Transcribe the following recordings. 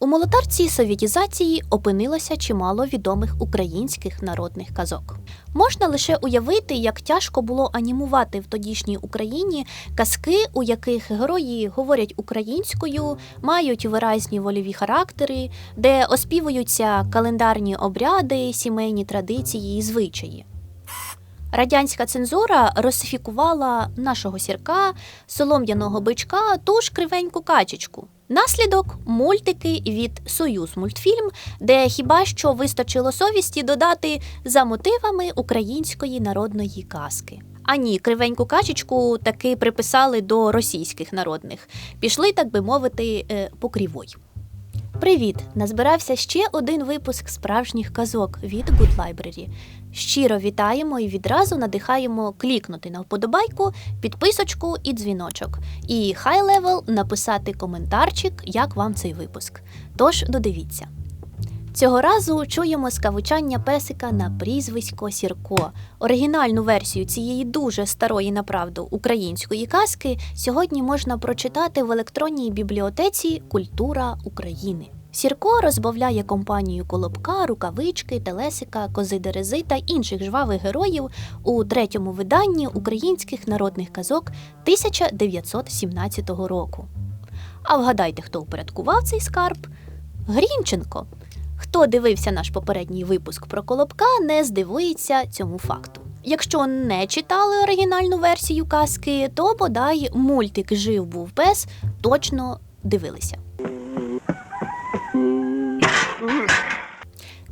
У молотарці совєтізації опинилося чимало відомих українських народних казок. Можна лише уявити, як тяжко було анімувати в тодішній Україні казки, у яких герої говорять українською, мають виразні вольові характери, де оспівуються календарні обряди, сімейні традиції і звичаї. Радянська цензура русифікувала нашого сірка, солом'яного бичка, ту ж кривеньку качечку. Наслідок мультики від Союз мультфільм, де хіба що вистачило совісті додати за мотивами української народної казки. А ні, кривеньку качечку таки приписали до російських народних. Пішли, так би мовити, е, по крівой. Привіт! Назбирався ще один випуск справжніх казок від Good Library. Щиро вітаємо і відразу надихаємо клікнути на вподобайку, підписочку і дзвіночок. І хай левел написати коментарчик, як вам цей випуск. Тож додивіться. Цього разу чуємо скавучання песика на прізвисько Сірко. Оригінальну версію цієї дуже старої направду української казки сьогодні можна прочитати в електронній бібліотеці Культура України. Сірко розбавляє компанію Колобка, рукавички, Телесика, Кози Дерези та інших жвавих героїв у третьому виданні українських народних казок 1917 року. А вгадайте, хто упорядкував цей скарб? Грінченко. Хто дивився наш попередній випуск про Колобка, не здивується цьому факту. Якщо не читали оригінальну версію казки, то бодай мультик Жив був пес точно дивилися.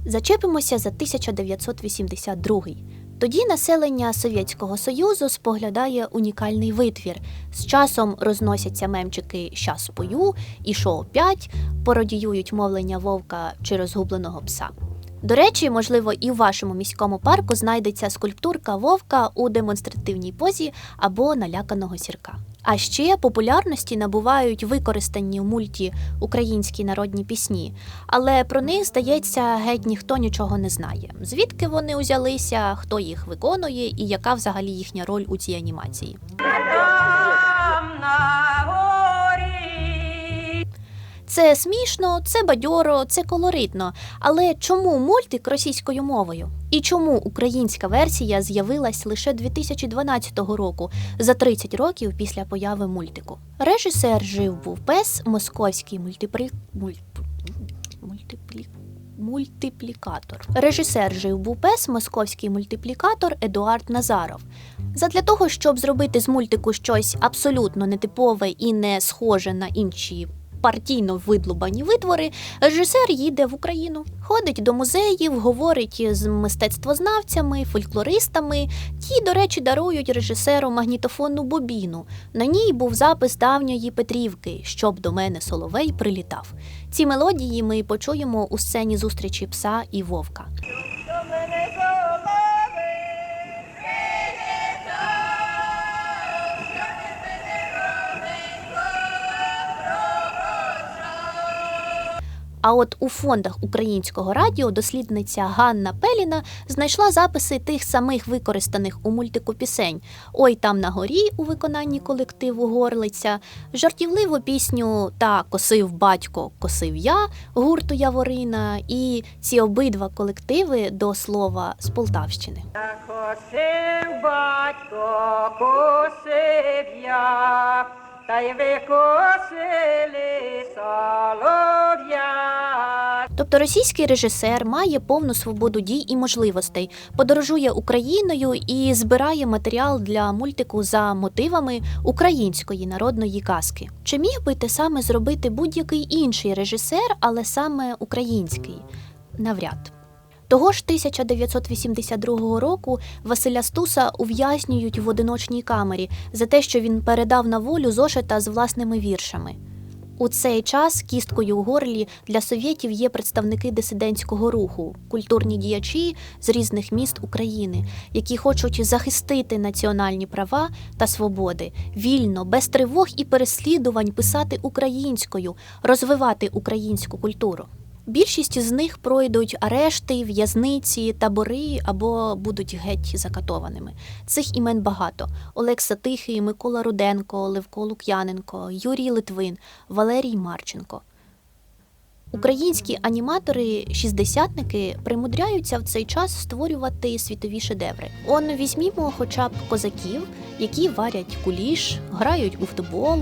Зачепимося за 1982. Тоді населення Совєтського Союзу споглядає унікальний витвір. З часом розносяться мемчики «Щас спою» і «Шо опять», пародіюють мовлення вовка чи розгубленого пса. До речі, можливо, і в вашому міському парку знайдеться скульптурка вовка у демонстративній позі або наляканого сірка. А ще популярності набувають використані в мульті українські народні пісні, але про них, здається, геть ніхто нічого не знає. Звідки вони узялися, хто їх виконує і яка взагалі їхня роль у цій анімації. Це смішно, це бадьоро, це колоритно. Але чому мультик російською мовою? І чому українська версія з'явилась лише 2012 року, за 30 років після появи мультику? Режисер жив був пес, московський мультипри... муль... мультиплі... мультиплікатор. Режисер жив був пес, московський мультиплікатор Едуард Назаров. Задля того, щоб зробити з мультику щось абсолютно нетипове і не схоже на інші партійно видлубані витвори, режисер їде в Україну, ходить до музеїв, говорить з мистецтвознавцями, фольклористами. Ті, до речі, дарують режисеру магнітофонну бобіну. На ній був запис давньої Петрівки, щоб до мене соловей прилітав. Ці мелодії ми почуємо у сцені зустрічі пса і вовка. А от у фондах українського радіо дослідниця Ганна Пеліна знайшла записи тих самих використаних у мультику пісень Ой там на горі у виконанні колективу Горлиця, жартівливу пісню та Косив батько, косив я гурту Яворина і ці обидва колективи до слова з Полтавщини. Та косив батько, косив я, Тобто російський режисер має повну свободу дій і можливостей, подорожує Україною і збирає матеріал для мультику за мотивами української народної казки. Чи міг би те саме зробити будь-який інший режисер, але саме український? Навряд. Того ж 1982 року Василя Стуса ув'язнюють в одиночній камері за те, що він передав на волю зошита з власними віршами. У цей час кісткою у горлі для совєтів є представники дисидентського руху, культурні діячі з різних міст України, які хочуть захистити національні права та свободи, вільно, без тривог і переслідувань писати українською, розвивати українську культуру. Більшість з них пройдуть арешти, в'язниці, табори або будуть геть закатованими. Цих імен багато: Олекса Тихий, Микола Руденко, Левко Лук'яненко, Юрій Литвин, Валерій Марченко. Українські аніматори шістдесятники примудряються в цей час створювати світові шедеври. Он візьмімо хоча б козаків, які варять куліш, грають у футбол,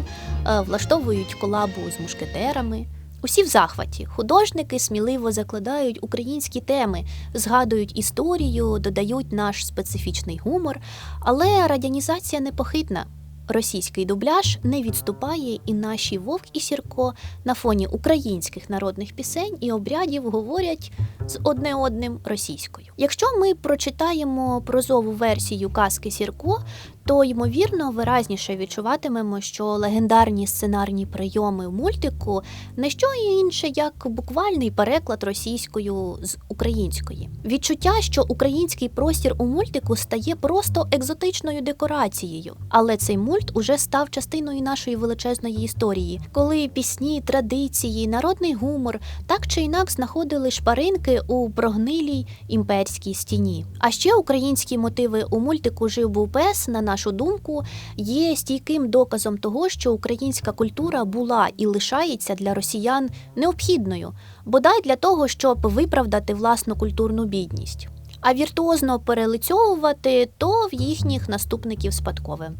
е, влаштовують колабу з мушкетерами. Усі в захваті. Художники сміливо закладають українські теми, згадують історію, додають наш специфічний гумор, але радянізація непохитна. Російський дубляж не відступає, і наші Вовк і Сірко на фоні українських народних пісень і обрядів говорять з одне одним російською. Якщо ми прочитаємо прозову версію казки Сірко, то ймовірно виразніше відчуватимемо, що легендарні сценарні прийоми мультику не що інше, як буквальний переклад російською з української. Відчуття, що український простір у мультику стає просто екзотичною декорацією, але цей мульт уже став частиною нашої величезної історії, коли пісні, традиції, народний гумор так чи інак знаходили шпаринки у прогнилій імперській стіні. А ще українські мотиви у мультику Жив був пес, на нашу думку, є стійким доказом того, що українська культура була і лишається для росіян необхідною, бодай для того, щоб виправдати власну культурну бідність. А віртуозно перелицьовувати то в їхніх наступників спадкове.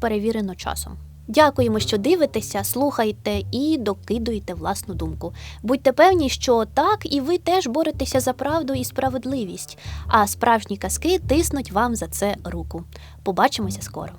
Перевірено часом. Дякуємо, що дивитеся, слухайте і докидуєте власну думку. Будьте певні, що так і ви теж боретеся за правду і справедливість, а справжні казки тиснуть вам за це руку. Побачимося скоро.